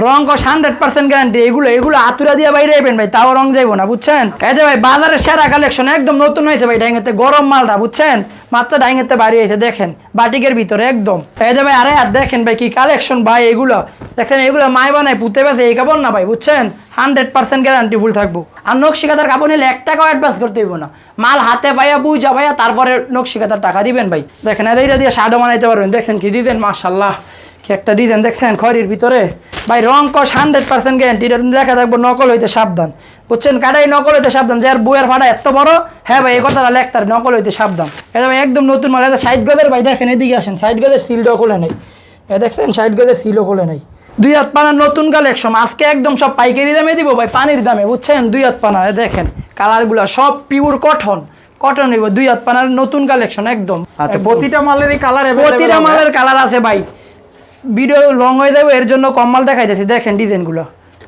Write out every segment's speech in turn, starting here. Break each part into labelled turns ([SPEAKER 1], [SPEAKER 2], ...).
[SPEAKER 1] রং কস hundred percent guarantee এগুলো এগুলো আতুরা দিয়ে বাইরে আইবেন ভাই, তাও রং যাইবো না, বুঝছেন? এই যে ভাই বাজারের সেরা কালেকশন একদম নতুন হয়েছে ভাই, ডাইঙেতে গরম মালটা, বুঝছেন? মাত্র ডাইঙেতে বাড়ি হয়েছে দেখেন, বাটিকের ভিতরে একদম। এই যে ভাই, আরে আর দেখেন ভাই, কি কালেকশন ভাই এগুলো। দেখেন এগুলো মাই বানায় পুঁতে বেছে, এই কাপড় না ভাই, বুঝছেন? হান্ড্রেড পার্সেন্ট গ্যারান্টি ফুল থাকব। আর নকশিকাতার কাপড় নিলে এক টাকাও অ্যাডভান্স করতে হইব না। মাল হাতে পাইয়া বুঝা পাইয়া, তারপরে নকশিকাতার টাকা দিবেন ভাই। দেখেন এইটা দিয়ে শাড়ো বানাইতে পারবেন দেখেন কি দিতেন মাশাল্লাহ কি একটা ডিজাইন দেখছেন? খড়ির ভিতরে? ভাই রং কস হান্ড্রেড পার্সেন্ট গ্যারান্টি দেখা থাকব নকল হইতে সাবধান। বুঝছেন? কাটাই নকল হইতে সাবধান। যে আর বইয়ের ফাটা এত বড় হ্যাঁ ভাই এই কথাটা লেখতার নকল হইতে সাবধান। এটা ভাই একদম নতুন মাল। এটা সাইড গদের ভাই দেখেন এদিকে আসেন। সাইড গদের সিলটাও খুলে নেই। এ দেখছেন সাইড গদের সিলও খুলে নেই। দুই হাত পানার নতুন কালেকশন আজকে একদম সব পাইকারি দামে দিব ভাই পানির দামে বুঝছেন? দুই হাত পানা দেখেন কালারগুলো সব পিওর কটন কটন নিব দুই হাত পানার নতুন কালেকশন একদম।
[SPEAKER 2] আচ্ছা প্রতিটা মালেরই কালার
[SPEAKER 1] প্রতিটা মালের কালার আছে ভাই। ভিডিও লং হয়ে যাবে, এর জন্য কম মাল দেখাইতেছি দেখেন ডিজাইনগুলো।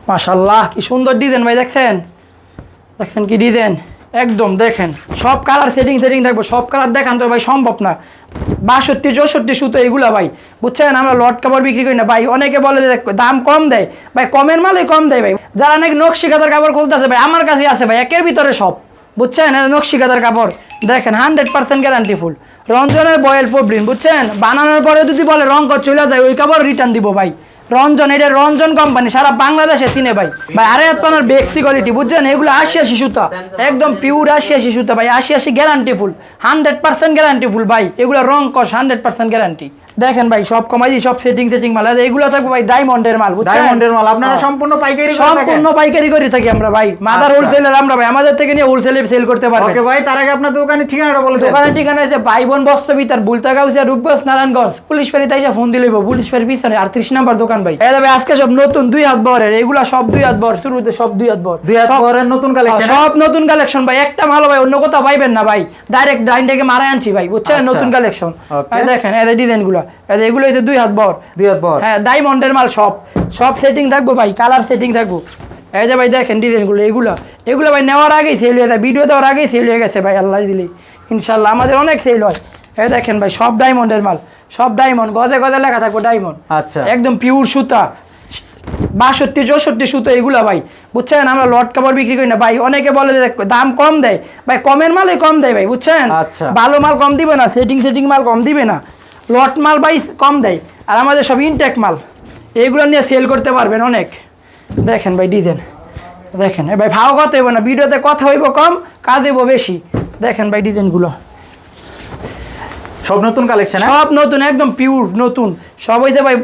[SPEAKER 1] মাশাল্লাহ কি সুন্দর ডিজাইন ভাই, দেখছেন? দেখছেন কি ডিজাইন? একদম, দেখেন। সব কালার সেটিং সেটিং থাকব, সব কালার দেখান তো ভাই, সম্ভব না। বাষট্টি, চৌষট্টি সুতো এগুলো ভাই, বুঝছেন? আমরা লট কাপড় বিক্রি করি না। ভাই, অনেকে বলে যে দাম কম দেয়। ভাই, কমের মালই কম দেয় ভাই। যারা নাকি নকশিকাতার কাপড় খুলতেছে ভাই, আমার কাছে আছে ভাই, একের ভিতরে সব। বুঝছেন? এই নকশিকাতার কাপড়, দেখেন হান্ড্রেড পার্সেন্ট গ্যারান্টি ফুল রঞ্জনের বয়েল প্রবলেম, বুঝছেন? বানানোর পরে যদি বলে রং কর চলে যায়, ওই কাপড় রিটার্ন দিব ভাই। রঞ্জন, এটা রঞ্জন কোম্পানি সারা বাংলাদেশে চিনে ভাই। ভাই, আরে আপনার বেক্সি কোয়ালিটি বুঝছেন? এগুলো আশি আশি সুতা। একদম পিওর আশি আশি সুতা, ভাই, আশি আশি guarantee full hundred percent guarantee full ভাই। এগুলো রং কস হান্ড্রেড পার্সেন্ট গ্যারান্টি দেখেন ভাই সব কমাই সব সেটিং সেটিং মাল। আর এগুলো থাকবে ভাই ডায়মন্ডের মাল বুঝছেন?
[SPEAKER 2] ডায়মন্ডের মাল আপনারা
[SPEAKER 1] হ্যাঁ।
[SPEAKER 2] সম্পূর্ণ পাইকারি করে থাকেন।
[SPEAKER 1] সম্পূর্ণ পাইকারি করে থাকি আমরা ভাই। মাদার
[SPEAKER 2] আচ্ছা।
[SPEAKER 1] হোলসেলার আমরা ভাই আমাদের থেকে নিয়ে হোলসেলে সেল করতে পারবেন
[SPEAKER 2] ওকে ভাই তার আগে আপনার দোকানের ঠিকানাটা বলে দেন।
[SPEAKER 1] দোকানের ঠিকানা হচ্ছে ভাই বোন বস্ত্রবিতার বুলতাগাউসিয়া রূপগঞ্জ নারায়ণগঞ্জ। পুলিশ ফেরি তাইসা ফোন দিলে পুলিশ ফেরি পিছনে আটত্রিশ নাম্বার দোকান ভাই। এই ভাই আজকে সব নতুন দুই হাত বরের এগুলা সব দুই হাত বর শুরুতে সব দুই হাত বর।
[SPEAKER 2] দুই হাত পরের নতুন কালেকশন
[SPEAKER 1] সব নতুন কালেকশন ভাই একটা ভালো ভাই অন্য কোথাও পাইবেন না ভাই। ডাইরেক্ট ডাইন থেকে মারাই আনছি ভাই বুঝছেন?
[SPEAKER 2] আচ্ছা।
[SPEAKER 1] নতুন কালেকশন. দেখেন এই ডিজাইন গুলো এগুলো হচ্ছে দুই হাত বর
[SPEAKER 2] দুই হাত পর
[SPEAKER 1] হ্যাঁ ডায়মন্ডের মাল সব। সব সেটিং থাকব ভাই কালার সেটিং থাকব। এই যে ভাই দেখেন ডিজাইনগুলো এগুলো। এগুলো ভাই নেওয়ার আগেই সেল হয়ে যায় ভিডিও দেওয়ার আগেই সেল হয়ে গেছে ভাই আল্লাহ ইনশাল্লাহ আমাদের অনেক সেল হয়। এই দেখেন ভাই সব ডায়মন্ডের মাল। সব ডায়মন্ড গজে গজে লেখা থাকব ডায়মন্ড
[SPEAKER 2] আচ্ছা।
[SPEAKER 1] একদম পিওর সুতা। বাষট্টি চৌষট্টি সুতো এগুলো ভাই। বুঝছেন আমরা লট কাপড় বিক্রি করি না। ভাই অনেকে বলে যে দাম কম দেয়। ভাই কমের মালই কম দেয় ভাই বুঝছেন?
[SPEAKER 2] আচ্ছা।
[SPEAKER 1] ভালো মাল কম দিবে না সেটিং সেটিং মাল কম দিবে না। লট মাল ভাই কম দেয়। আর আমাদের সব ইনটেক মাল। এইগুলো নিয়ে সেল করতে পারবেন অনেক। দেখেন ভাই ডিজাইন দেখেন। এ ভাই ভাও কত হইব না? ভিডিওতে কথা হইব কম কাজ হইব বেশি। দেখেন ভাই ডিজাইনগুলো
[SPEAKER 2] সব নতুন কালেকশন
[SPEAKER 1] সব নতুন একদম পিওর নতুন। সব হয়েছে ভাই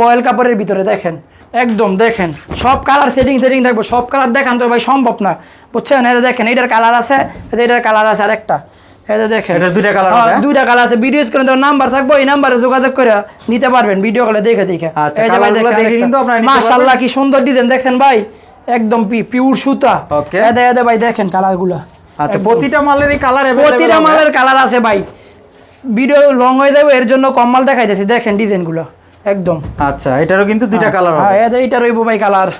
[SPEAKER 1] বয়েল কাপড়ের ভিতরে দেখেন। একদম দেখেন। সব কালার সেটিং সেটিং থাকবে। সব কালার দেখান তো ভাই সম্ভব না। বুঝছেন? এটা দেখেন এটার কালার আছে এটার কালার আছে আরেকটা। এটা দেখেন।
[SPEAKER 2] দুইটা colour
[SPEAKER 1] হ্যাঁ,
[SPEAKER 2] হবে, হ্যাঁ?
[SPEAKER 1] দুইটা কালার আছে। ভিডিও স্ক্রিনে তো নাম্বার থাকব এই নাম্বারে যোগাযোগ করে নিতে পারবেন ভিডিও কলে দেখে দেখে।
[SPEAKER 2] আচ্ছা,
[SPEAKER 1] এই যে ভাই
[SPEAKER 2] colour গুলো দেখে কিন্তু আপনারা
[SPEAKER 1] মাশাআল্লাহ কি সুন্দর ডিজাইন দেখছেন ভাই? একদম পিওর সুতা।
[SPEAKER 2] Okay.
[SPEAKER 1] এদে এদে ভাই দেখেন কালারগুলো
[SPEAKER 2] আচ্ছা প্রতিটা মালেরই কালার
[SPEAKER 1] প্রতিটা মালের কালার আছে ভাই। ভিডিও লং হয়ে যাবে এর জন্য কম মাল দেখাইতেছি। দেখেন ডিজাইনগুলো একদম।
[SPEAKER 2] আচ্ছা এটারও কিন্তু দুইটা কালার
[SPEAKER 1] হ্যাঁ
[SPEAKER 2] হবে
[SPEAKER 1] রইব ভাই কালার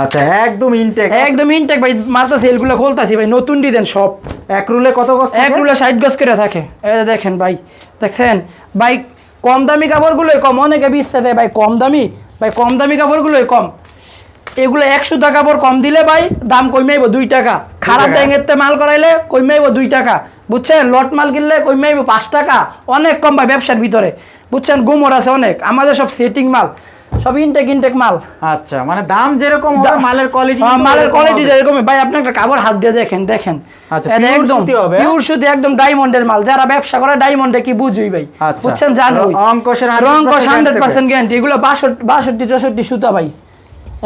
[SPEAKER 2] আচ্ছা একদম ইনটেক
[SPEAKER 1] একদম ইনটেক ভাই মারতা সেলগুলো খুলতাছি ভাই নতুন ডিজাইন সব।
[SPEAKER 2] এক রুলে কত গজ
[SPEAKER 1] এক রুলে ষাট গজ করে থাকে। এই দেখেন ভাই দেখছেন? ভাই কম দামি কাপড়গুলোই কম অনেকে বিশ্বাস ভাই কম দামি ভাই কম দামি কাপড়গুলোই কম। এগুলো একশো টাকা কাপড় কম দিলে ভাই দাম কমে দুই টাকা। খারাপ? ব্যাঙের মাল করাইলে কমে দুই টাকা। বুঝছেন? লট মাল কিনলে কমে পাঁচ টাকা। অনেক কম ভাই ব্যবসার ভিতরে। বুঝছেন? গুমর আছে অনেক। আমাদের সব সেটিং মাল। সব ইনটেক ইনটেক মাল।
[SPEAKER 2] আচ্ছা মানে দাম যেরকম হবে মালের কোয়ালিটি
[SPEAKER 1] হ্যাঁ, মালের কোয়ালিটি যেরকম ভাই আপনি একটা কাপড় হাত দিয়ে দেখেন দেখেন।
[SPEAKER 2] আচ্ছা,
[SPEAKER 1] একদম
[SPEAKER 2] সুতি হবে?
[SPEAKER 1] পিওর সুতি একদম ডায়মন্ডের মাল। যারা ব্যবসা করে ডায়মন্ডে কি বুঝুই ভাই?
[SPEAKER 2] আচ্ছা।
[SPEAKER 1] বুঝছেন জানো
[SPEAKER 2] অঙ্কশের অঙ্কশ
[SPEAKER 1] 100% হান্ড্রেড পার্সেন্ট গ্যারান্টি এগুলো বাষট্টি বাষট্টি চৌষট্টি সুতা ভাই।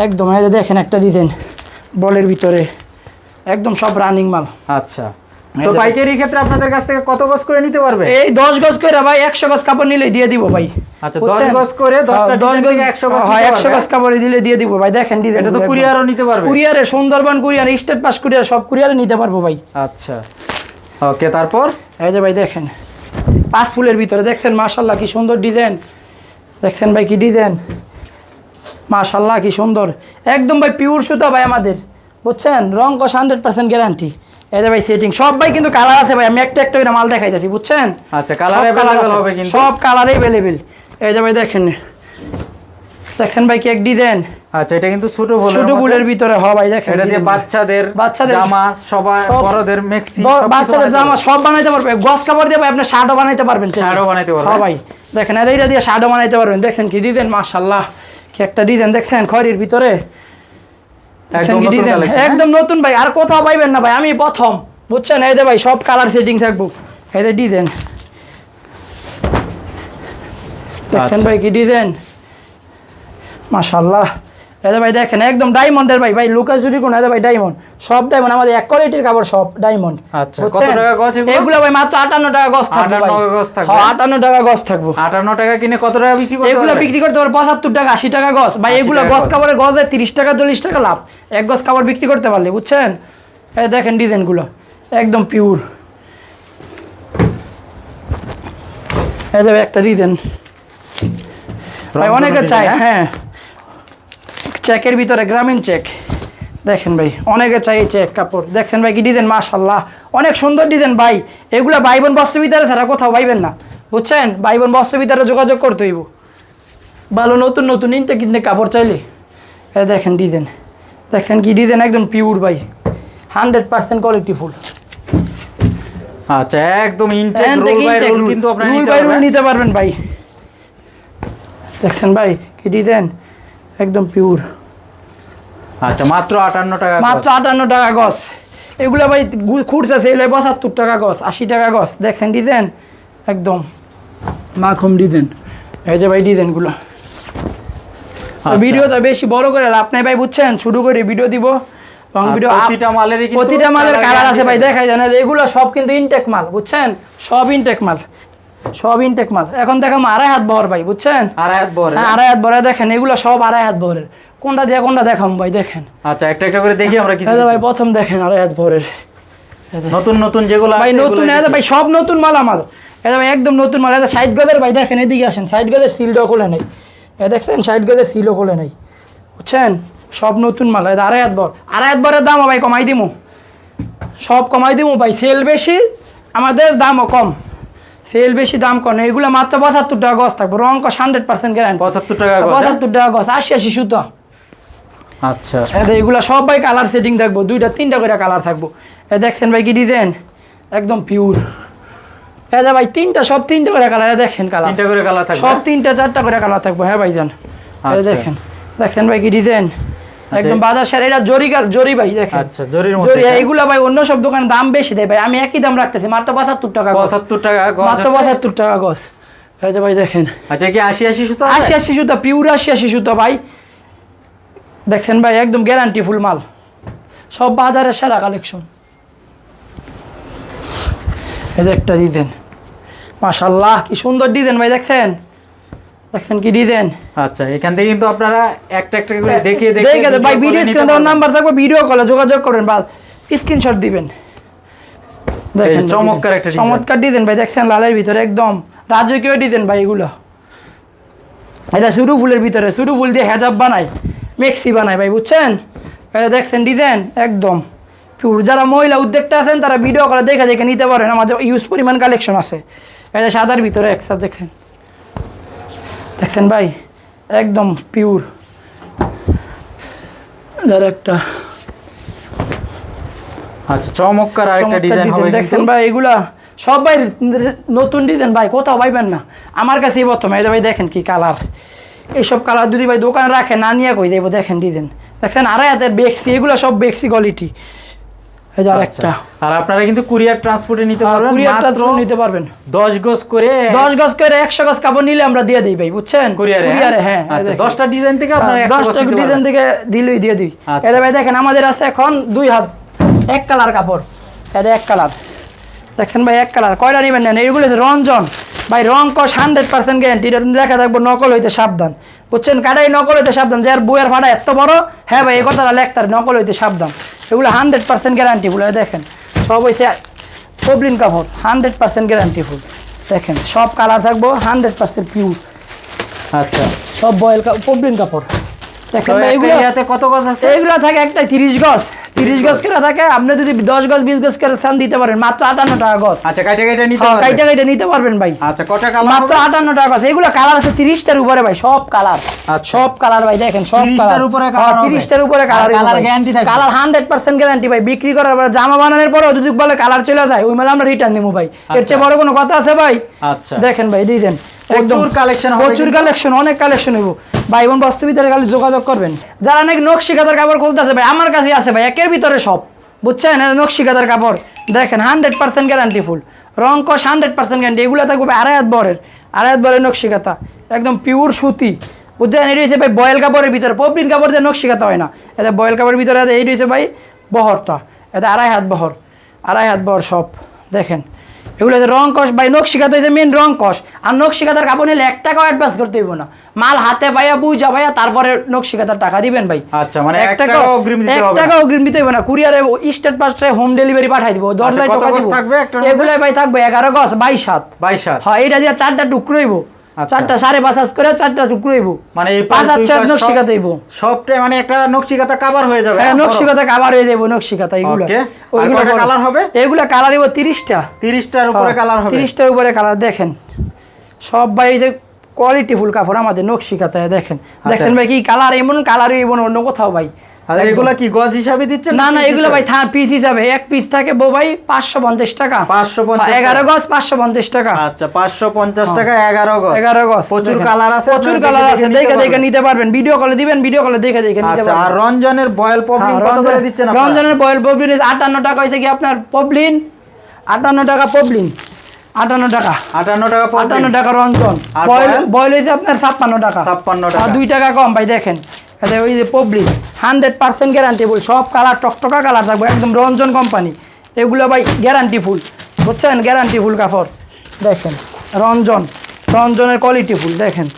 [SPEAKER 1] একদম এই যে দেখেন একটা ডিজাইন বলের ভিতরে। একদম সব রানিং মাল।
[SPEAKER 2] আচ্ছা। তো পাইকারি ক্ষেত্রে আপনাদের কাছ থেকে কত গজ করে নিতে পারবে?
[SPEAKER 1] এই দশ গজ করে ভাই একশো গজ কাপড় নিলে দিয়ে দিব ভাই।
[SPEAKER 2] আচ্ছা? 10 গজ করে, 10টা
[SPEAKER 1] হ্যাঁ, গজ
[SPEAKER 2] 100 গজ
[SPEAKER 1] হ্যাঁ? গজ কাপড় দিলে দিয়ে দিব ভাই দেখেন ডিজাইন
[SPEAKER 2] এটা তো কুরিয়ারও নিতে পারবে।
[SPEAKER 1] কুরিয়ারে সুন্দরবন কুরিয়ার স্টেট পাস কুরিয়ার সব কুরিয়ারে নিতে পারব ভাই।
[SPEAKER 2] আচ্ছা। ওকে তারপর?
[SPEAKER 1] এই যে ভাই দেখেন। পাঁচ ফুলের ভিতরে দেখছেন? কি সুন্দর ডিজাইন। দেখছেন ভাই কি ডিজাইন? কি সুন্দর। একদম ভাই পিওর সুতা ভাই আমাদের। বুঝছেন? রং কষ হান্ড্রেড পার্সেন্ট গ্যারান্টি এই যে ভাই সেটিং সব ভাই কিন্তু কালার আছে ভাই আমি একটা একটা করে মাল দেখাইতেছি বুঝছেন?
[SPEAKER 2] আচ্ছা, available
[SPEAKER 1] আছে।
[SPEAKER 2] হবে কিন্তু।
[SPEAKER 1] সব কালার অ্যাভেলেবেল এই যে ভাই দেখেন। দেখছেন ভাই কি এক ডিজাইন
[SPEAKER 2] আচ্ছা এটা কিন্তু ছোট
[SPEAKER 1] ছোট বুলের ভিতরে হ ভাই দেখেন
[SPEAKER 2] এটা দিয়ে বাচ্চাদের
[SPEAKER 1] বাচ্চাদের-
[SPEAKER 2] জামা সবাই বড়দের মেক্সি
[SPEAKER 1] বাচ্চাদের জামা সব বানাইতে পারবে। গস কাপড় দিয়ে ভাই আপনি শার্টও বানাইতে পারবেন।
[SPEAKER 2] শার্টও বানাইতে পারবেন।
[SPEAKER 1] হ্যাঁ ভাই দেখেন এটা দিয়ে শার্টও বানাইতে পারবেন। দেখেন কি ডিজাইন মাশাআল্লাহ কি একটা ডিজাইন দেখছেন? খড়ির ভিতরে
[SPEAKER 2] একদম নতুন
[SPEAKER 1] ডিজাইন
[SPEAKER 2] collection?
[SPEAKER 1] একদম নতুন ভাই আর কোথাও পাইবেন না ভাই আমি প্রথম। বুঝছেন? এই যে ভাই সব কালার সেটিং থাকব এই যে ডিজাইন দেখছেন
[SPEAKER 2] আচ্ছা।
[SPEAKER 1] ভাই কি ডিজাইন মাশাআল্লাহ। এই ভাই দেখেন একদম ডায়মন্ডের ভাই। ভাই লুকা চুরি কোন এই ভাই ডায়মন্ড। সব ডায়মন্ড আমাদের এক কোয়ালিটির কাপড় সব ডায়মন্ড।
[SPEAKER 2] আচ্ছা, কত টাকা গজ এগুলো?
[SPEAKER 1] এগুলো ভাই মাত্র আটান্ন টাকা গজ থাকবে
[SPEAKER 2] 58 টাকা গজ থাকবে?
[SPEAKER 1] হ্যাঁ, আটান্ন টাকা গজ থাকব।
[SPEAKER 2] আটান্ন টাকা কিনে কত টাকা বিক্রি করতে
[SPEAKER 1] এগুলো বিক্রি করতে পারবে পঁচাত্তর টাকা আশি টাকা গজ ভাই এগুলো গজ। কাপড়ের গজে তিরিশ টাকা চল্লিশ টাকা লাভ। এক গজ কাপড় বিক্রি করতে পারলে বুঝছেন? এই দেখেন ডিজাইনগুলো একদম পিওর এই যাবে একটা ডিজাইন। ভাই অনেকে
[SPEAKER 2] design,
[SPEAKER 1] চায়
[SPEAKER 2] হ্যাঁ?
[SPEAKER 1] চেকের ভিতরে গ্রামীণ চেক। দেখেন ভাই অনেকে চাই চেক কাপড়। দেখছেন ভাই কি ডিজাইন? মাশাল্লাহ অনেক সুন্দর ডিজাইন ভাই। এগুলো ভাই বোন বস্ত্রবিদ্যারে ছাড়া কোথাও পাইবেন না। বুঝছেন? ভাই বোন বস্ত্রবিদ্যারে যোগাযোগ করতে হইব। ভালো নতুন নতুন ইনতে কিনতে কাপড় চাইলে। এ দেখেন ডিজাইন। দেখছেন কি ডিজাইন? একদম পিওর ভাই। হান্ড্রেড পার্সেন্ট কোয়ালিটি ফুল
[SPEAKER 2] আচ্ছা একদম ইনটেক রোল বাই রোল কিন্তু আপনারা
[SPEAKER 1] রুল
[SPEAKER 2] নিতে
[SPEAKER 1] বাই রুল
[SPEAKER 2] পারবেন।
[SPEAKER 1] নিতে পারবেন ভাই। দেখছেন ভাই কি ডিজাইন? একদম পিওর
[SPEAKER 2] আচ্ছা মাত্র আটান্ন টাকা
[SPEAKER 1] মাত্র আটান্ন টাকা গছ। এগুলো ভাই খুঁড়ছে সেগুলো পঁচাত্তর টাকা গছ আশি টাকা গছ। দেখছেন ডিজাইন? একদম মাখম ডিজাইন। এই যে ভাই ডিজাইনগুলো।
[SPEAKER 2] আচ্ছা।
[SPEAKER 1] ভিডিওটা বেশি বড় করে লাভ নাই ভাই বুঝছেন? শুরু করে ভিডিও দিব। ভিডিও
[SPEAKER 2] প্রতিটা
[SPEAKER 1] মালের কালার আছে ভাই দেখাই জানা এগুলো সব কিন্তু ইনটেক মাল বুঝছেন? সব ইনটেক মাল। সব ইনটেক মাল। এখন দেখাম আড়াই হাত বহর ভাই বুঝছেন?
[SPEAKER 2] আর হাত বড়
[SPEAKER 1] হ্যাঁ আড়াই হাত বহরে দেখেন এগুলো সব আড়াই হাত বহরের। কোনটা দিয়ে কোনটা দেখাম ভাই দেখেন।
[SPEAKER 2] আচ্ছা একটা একটা করে দেখি আমরা কিছু
[SPEAKER 1] ভাই প্রথম দেখেন আড়াই হাত ভোরের
[SPEAKER 2] নতুন নতুন যেগুলো
[SPEAKER 1] ভাই নতুন যে ভাই সব নতুন মাল আমার এটা ভাই একদম নতুন মাল। এটা সাইড গদের ভাই দেখেন এদিকে আসেন। সাইড গদের সিলটাও খোলে নেই। এ দেখছেন সাইড গদের সিলও খোলে নেই। বুঝছেন? সব নতুন মাল। এটা আড়াই হাত বর আড়াই হাত ভরের দামও ভাই কমাই দিমু। সব কমাই দিমু ভাই। সেল বেশি আমাদের দামও কম। সেল বেশি দাম কম। এগুলো মাত্র পঁচাত্তর টাকা গছ থাকব। রং কস হান্ড্রেড পার্সেন্ট গ্যারান্টি।
[SPEAKER 2] পঁচাত্তর টাকা হ্যাঁ?
[SPEAKER 1] পঁচাত্তর টাকা গছ আশি আশি সুতো।
[SPEAKER 2] আচ্ছা।
[SPEAKER 1] এগুলো সবাই কালার সেটিং থাকব দুইটা তিনটা করে কালার থাকব। এ দেখছেন ভাই কি ডিজাইন একদম পিওর এটা ভাই তিনটা সব তিনটা করে কালার দেখেন কালার
[SPEAKER 2] তিনটা করে কালার থাকবে।
[SPEAKER 1] সব তিনটা চারটা করে কালার থাকব হ্যাঁ ভাইজান?
[SPEAKER 2] আচ্ছা।
[SPEAKER 1] দেখেন। দেখছেন ভাই কি ডিজাইন একদম বাজার সার এটা জরি জরি ভাই দেখেন।
[SPEAKER 2] আচ্ছা জরির
[SPEAKER 1] জরি
[SPEAKER 2] মধ্যে
[SPEAKER 1] হ্যাঁ, এগুলা ভাই অন্য সব দোকানে দাম বেশি দেয় ভাই। আমি একই দাম রাখতেছি মাত্র পঁচাত্তর টাকা গজ।
[SPEAKER 2] পঁচাত্তর টাকা গজ
[SPEAKER 1] মাত্র
[SPEAKER 2] হচ্ছে।
[SPEAKER 1] পঁচাত্তর টাকা গজ। এই যে ভাই দেখেন।
[SPEAKER 2] আচ্ছা কি আশি আশি সুতো?
[SPEAKER 1] আশি আশি সুতো পিউর আশি আশি সুতো ভাই। দেখছেন ভাই একদম গ্যারান্টি ফুল মাল। সব বাজারের সেরা কালেকশন এই একটা ডিজাইন মাশাল্লাহ কি সুন্দর ডিজাইন ভাই দেখছেন? দেখছেন কি ডিজাইন
[SPEAKER 2] আচ্ছা এখান থেকে কিন্তু আপনারা একটা একটা করে দেখে দেখে
[SPEAKER 1] দেখে ভাই ভিডিও স্ক্রিনে দেওয়ার নাম্বার থাকবে ভিডিও কলে যোগাযোগ করবেন বা স্ক্রিনশট দিবেন। দেখেন
[SPEAKER 2] চমৎকার একটা design।
[SPEAKER 1] চমৎকার ডিজাইন ভাই দেখছেন লালের ভিতরে একদম রাজকীয় ডিজাইন ভাই এগুলো। এটা সুরু ফুলের ভিতরে সুরু ফুল দিয়ে হেজাব বানায়। মেক্সি বানায় ভাই বুঝছেন? দেখছেন ডিজাইন একদম। পিওর যারা মহিলা উদ্যোক্তা আছেন তারা ভিডিও করে দেখে দেখে নিতে পারেন আমাদের ইউজ পরিমাণ কালেকশন আছে। এটা সাদার ভিতরে একসাথে দেখেন। দেখছেন ভাই? একদম পিওর যারা একটা
[SPEAKER 2] আচ্ছা চমৎকার আরেকটা ডিজাইন হবে
[SPEAKER 1] দেখছেন ভাই এগুলা সবাই নতুন ডিজাইন ভাই কোথাও পাইবেন না। আমার কাছে এই প্রথম। ভাই দেখেন কি কালার এইসব কালার যদি ভাই দোকানে রাখেন না নিয়ে কই যাইব? দেখেন ডিজাইন। দেখছেন? আড়াই হাতের বেক্সি এগুলো সব বেক্সি কোয়ালিটি
[SPEAKER 2] আচ্ছা।
[SPEAKER 1] আরেকটা।
[SPEAKER 2] আর আপনারা কিন্তু কুরিয়ার ট্রান্সপোর্টে নিতে পারবেন।
[SPEAKER 1] কুরিয়ার ট্রান্সপোর্ট নিতে পারবেন।
[SPEAKER 2] দশ গজ করে
[SPEAKER 1] দশ গজ করে একশো গজ কাপড় নিলে আমরা দিয়ে দিই ভাই বুঝছেন?
[SPEAKER 2] কুরিয়ারে
[SPEAKER 1] কুরিয়ারে হ্যাঁ
[SPEAKER 2] আচ্ছা
[SPEAKER 1] দেখেন।
[SPEAKER 2] দশটা ডিজাইন থেকে আপনারা একশো গজ
[SPEAKER 1] দশটা
[SPEAKER 2] নিতে
[SPEAKER 1] ডিজাইন থেকে দিলই দিয়ে দিই।
[SPEAKER 2] আচ্ছা।
[SPEAKER 1] এটা ভাই দেখেন আমাদের আছে এখন দুই হাত এক কালার কাপড়। এটা এক কালার। দেখছেন ভাই এক কালার। কয়টা নেবেন এইগুলো রঞ্জন। ভাই রং কস হান্ড্রেড পার্সেন্ট গ্যারান্টি এটা দেখা থাকব নকল হইতে সাবধান। বুঝছেন? কাটাই নকল হইতে সাবধান। যার বইয়ের ভাড়া এত বড় হ্যাঁ ভাই এই কথাটা লেখতার নকল হইতে সাবধান। এগুলো হান্ড্রেড পার্সেন্ট গ্যারান্টি ফুল দেখেন সব হয়েছে প্রবলিন কাপড় হান্ড্রেড পার্সেন্ট গ্যারান্টি ফুল দেখেন সব কালার থাকব হান্ড্রেড পার্সেন্ট পিউর
[SPEAKER 2] আচ্ছা।
[SPEAKER 1] সব বয়েল প্রবলিন কাপড়। দেখেন এগুলো
[SPEAKER 2] কত গজ আছে?
[SPEAKER 1] এইগুলো থাকে একটা তিরিশ গজ। তিরিশ গজ করে থাকে আপনি যদি দশ গজ বিশ গজ করে চান দিতে পারেন মাত্র আটান্ন টাকা গজ।
[SPEAKER 2] আচ্ছা কাইটা কাইটা নিতে
[SPEAKER 1] হ্যাঁ
[SPEAKER 2] পারবে
[SPEAKER 1] কাইটা কাইটা নিতে পারবেন ভাই।
[SPEAKER 2] আচ্ছা কটা কালার
[SPEAKER 1] মাত্র আটান্ন টাকা আছে এগুলো কালার আছে তিরিশটার উপরে ভাই সব কালার
[SPEAKER 2] আচ্ছা।
[SPEAKER 1] সব কালার ভাই দেখেন সব
[SPEAKER 2] 30
[SPEAKER 1] কালার
[SPEAKER 2] টার উপরে colour হবে?
[SPEAKER 1] তিরিশটার উপরে কালার
[SPEAKER 2] colour guarantee থাকবে?
[SPEAKER 1] কালার হান্ড্রেড পার্সেন্ট গ্যারান্টি ভাই বিক্রি করার পরে জামা বানানোর পরে যদি বলে কালার চলে যায় ওই মেলে আমরা রিটার্ন দিব ভাই। এর চেয়ে বড় কোনো কথা আছে ভাই?
[SPEAKER 2] আচ্ছা।
[SPEAKER 1] দেখেন ভাই দিয়েছেন
[SPEAKER 2] প্রচুর
[SPEAKER 1] প্রচুর কালেকশন অনেক কালেকশন হইব। ভাই বোন খালি যোগাযোগ করবেন। যারা নাকি কাপড় খুলতেছে ভাই আমার কাছে আছে ভাই একের ভিতরে সব। বুঝছেন? কাপড় দেখেন হান্ড্রেড পার্সেন্ট গ্যারান্টি ফুল রং কষ হান্ড্রেড পার্সেন্ট গ্যারান্টি এগুলো থাকবে আড়াই হাত বরের। আড়াই হাত বরের নকশি কাতা একদম পিওর সুতি। বুঝছেন? এই রয়েছে ভাই বয়েল কাপড়ের ভিতরে। পপলিন কাপড় দিয়ে নকশিকাতা হয় না। এটা বয়েল কাপড়ের ভিতরে এই রয়েছে ভাই বহরটা। এটা আড়াই হাত বহর। আড়াই হাত বহর সব। দেখেন এগুলো যে রং কষ ভাই নকশিকাতা হচ্ছে মেন রং কষ। আর নকশিকাতার কাপড় নিলে এক টাকাও অ্যাডভান্স করতে হইব না। মাল হাতে পাইয়া বুঝা পাইয়া তারপরে নকশিকাতার টাকা দিবেন ভাই।
[SPEAKER 2] আচ্ছা, মানে
[SPEAKER 1] এক
[SPEAKER 2] এক টাকাও অগ্রিম দিতে হবে না।
[SPEAKER 1] টাকাও অগ্রিম দিতে হবে না। কুরিয়ারে স্টেট পাসে হোম ডেলিভারি পাঠাই দিব। দরজায়
[SPEAKER 2] কত
[SPEAKER 1] টাকা দিব।
[SPEAKER 2] এগুলো
[SPEAKER 1] এগুলাই ভাই থাকবে এগারো গজ বাইশ হাত।
[SPEAKER 2] বাইশ হাত।
[SPEAKER 1] হ্যাঁ এটা দিয়ে চারটা টুকরো হইব।
[SPEAKER 2] আচ্ছা।
[SPEAKER 1] চারটা সাড়ে পাঁচ হাত করে চারটা
[SPEAKER 2] মানে
[SPEAKER 1] পাঁচ হাত ছয়
[SPEAKER 2] সবটাই মানে একটা নকশিকাতা কাভার হয়ে যাবে।
[SPEAKER 1] হ্যাঁ নকশিকাতা কাবার হয়ে যাব নকশিকাতা এগুলো
[SPEAKER 2] কয়টা colour হবে?
[SPEAKER 1] এগুলো কালার হইব তিরিশটা।
[SPEAKER 2] 30টার উপরে কালার হবে।
[SPEAKER 1] তিরিশটার উপরে কালার দেখেন। সব ভাই এই যে কোয়ালিটি ফুল কাপড় আমাদের নকশি কাতায় দেখেন দেখছেন ভাই কি কালার এমন কালার এমন অন্য কোথাও ভাই।
[SPEAKER 2] আর এগুলা কি গজ হিসাবে দিচ্ছেন
[SPEAKER 1] না না এগুলো ভাই
[SPEAKER 2] হিসাবে?
[SPEAKER 1] পিস হিসাবে। এক পিস থাকে বো ভাই পাঁচশো পঞ্চাশ টাকা।
[SPEAKER 2] 550
[SPEAKER 1] এগারো গজ পাঁচশো পঞ্চাশ টাকা।
[SPEAKER 2] আচ্ছা পঞ্চাশ টাকা এগারো গজ।
[SPEAKER 1] হ্যাঁ। এগারো গজ।
[SPEAKER 2] প্রচুর কালার আছে
[SPEAKER 1] প্রচুর কালার
[SPEAKER 2] দেখে
[SPEAKER 1] আছে
[SPEAKER 2] দেখে
[SPEAKER 1] দেখে
[SPEAKER 2] নিতে পারবেন।
[SPEAKER 1] ভিডিও কলে দিবেন ভিডিও কলে দেখে দেখে নিতে
[SPEAKER 2] আচ্ছা আর রঞ্জনের বয়েল পবলিন
[SPEAKER 1] হ্যাঁ,
[SPEAKER 2] কত করে দিচ্ছেন আপনারা?
[SPEAKER 1] রঞ্জনের বয়েল টাকা কি আপনার পবলিন আটান্ন টাকা পবলিন আটান্ন টাকা।
[SPEAKER 2] আটান্ন টাকা
[SPEAKER 1] আটান্ন টাকা রঞ্জন। বয়েল হয়েছে আপনার ছাপ্পান্ন টাকা।
[SPEAKER 2] 56 টাকা।
[SPEAKER 1] দুই টাকা কম ভাই দেখেন। ওই যে পবলিন হান্ড্রেড পার্সেন্ট গ্যারান্টি ফুল। সব কালার টকটকা কালার থাকবে, একদম রঞ্জন কোম্পানি এগুলো ভাই গ্যারান্টি ফুল। বুঝছেন? গ্যারান্টি ফুল কাপড়। দেখেন, রঞ্জন। রঞ্জনের কোয়ালিটি ফুল, দেখেন।